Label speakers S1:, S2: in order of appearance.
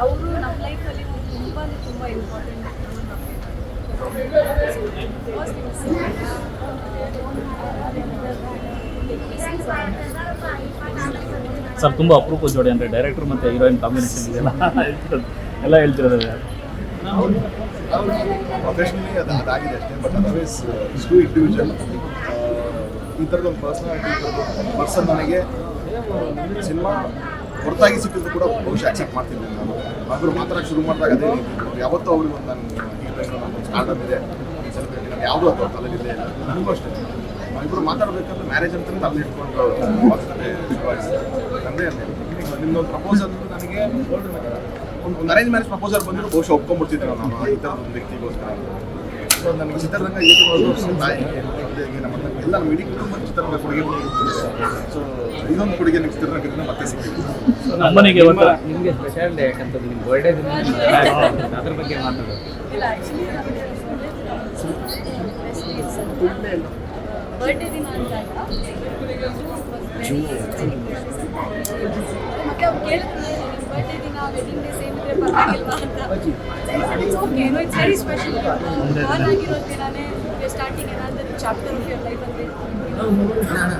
S1: ಅವರು ನಮ್ಮ ಲೈಫಲ್ಲಿ ತುಂಬ ಅಂದರೆ ತುಂಬ ಇಂಪಾರ್ಟೆಂಟ್
S2: ಸರ್ ತುಂಬ ಅಪರೂಪ ಜೋಡಿ ಅಂದರೆ ಡೈರೆಕ್ಟರ್ ಮತ್ತು ಹೀರೋಯಿನ್ ಕಾಂಬಿನೇಷನ್ ಇದೆಲ್ಲ ಎಲ್ಲ ಹೇಳ್ತಿರೋದು
S3: ಪ್ರೊಫೆಷನಲಿ ಅದು ಅದಾಗಿದೆ ಅಷ್ಟೇ ಬಟ್ ಅದರ್ವೈಸ್ ಇಷ್ಟು ಇಂಡಿವಿಜುವಲ್ ಈ ಥರದೊಂದು ಪರ್ಸನಾಲಿಟಿ ಪರ್ಸನ್ ನನಗೆ ಸಿನಿಮಾ ಹೊರತಾಗಿ ಸಿಕ್ಕಿದ್ರು ಕೂಡ ಬಹುಶಃ ಅಕ್ಸೆಪ್ಟ್ ಮಾಡ್ತಿದ್ದೆ ನಾನು. ಅವರು ಮಾತ್ರ ಶುರು ಮಾಡಿದಾಗ ಅದೇ ರೀತಿ. ಯಾವತ್ತೂ ಅವ್ರಿಗೆ ಒಂದು ನಾನು ಸ್ಟಾರ್ಡಮ್ ಇದೆ ನಾನು ಯಾವುದೂ ಅದು ಇಲ್ಲ. ನನಗೂ ಅಷ್ಟೇ. ನಾವಿಬ್ಬರು ಮಾತಾಡಬೇಕಂದ್ರೆ ಮ್ಯಾರೇಜ್ ಅಂತ ಅಲ್ಲಿ ಇಟ್ಕೊಂಡು ತಂದೆ ಅಂದರೆ ನಿಮ್ಮದೊಂದು ಪ್ರಪೋಸಲ್ ನನಗೆ ಒಂದು ಅರೇಂಜ್ ಮ್ಯಾರೇಜ್ ಪ್ರಪೋಸಲ್ ಬಂದರೂ ಬಹುಶಃ ಒಪ್ಕೊಂಡ್ಬಿಡ್ತಿದ್ರು ನಾನು. ಈ ಥರದ ಒಂದು ವ್ಯಕ್ತಿಗೋಸ್ಕರ. ಸೊ ನನಗೆ ಚಿತ್ರರಂಗ ಏನು ತಾಯಿ ಮತ್ತೆ ಈಗ ನಮ್ಮ ಎಲ್ಲ ನಮ್ಮ ಇಡೀ ಕುಟುಂಬ ಚಿತ್ರರಂಗ ಕೊಡುಗೆ ಸೊ ಇದೊಂದು ಕೊಡುಗೆ ನಿಮ್ಗೆ ಚಿತ್ರರಂಗದಿಂದ ಮತ್ತೆ ಸಿಕ್ಕಿದೆ
S2: ಅಮ್ಮನಿಗೆ
S4: ನಿಮ್ಗೆ ಸ್ಪೆಷಲ್ ಡೇ ಯಾಕಂತಂದ್ರೆ ನಿಮ್ಮ ಬರ್ಡೇ ದಿನ ಅದ್ರ ಬಗ್ಗೆ ಮಾತಾಡೋದು
S1: ಇಲ್ಲ ಆ್ಯಕ್ಚುಲಿ ಬರ್ಡೇ ದಿನ ಅಂತ ಮತ್ತೆ ಅವ್ರು ಕೇಳಿದ್ರು. ಬರ್ಡೇ ದಿನ ವೆಡ್ಡಿಂಗ್ ಡೇ ಸೇಮ್ ಇದ್ರೆ ಪರವಾಗಿಲ್ವಾ ಅಂತ it's okay no it's very special ಆಗಿರೋ ದಿನನೇ ಸ್ಟಾರ್ಟಿಂಗ್ ಏನಾದರೂ ಚಾಪ್ಟರ್ ಆಫ್ ಯುವರ್ ಲೈಫ್ ಅಂದರೆ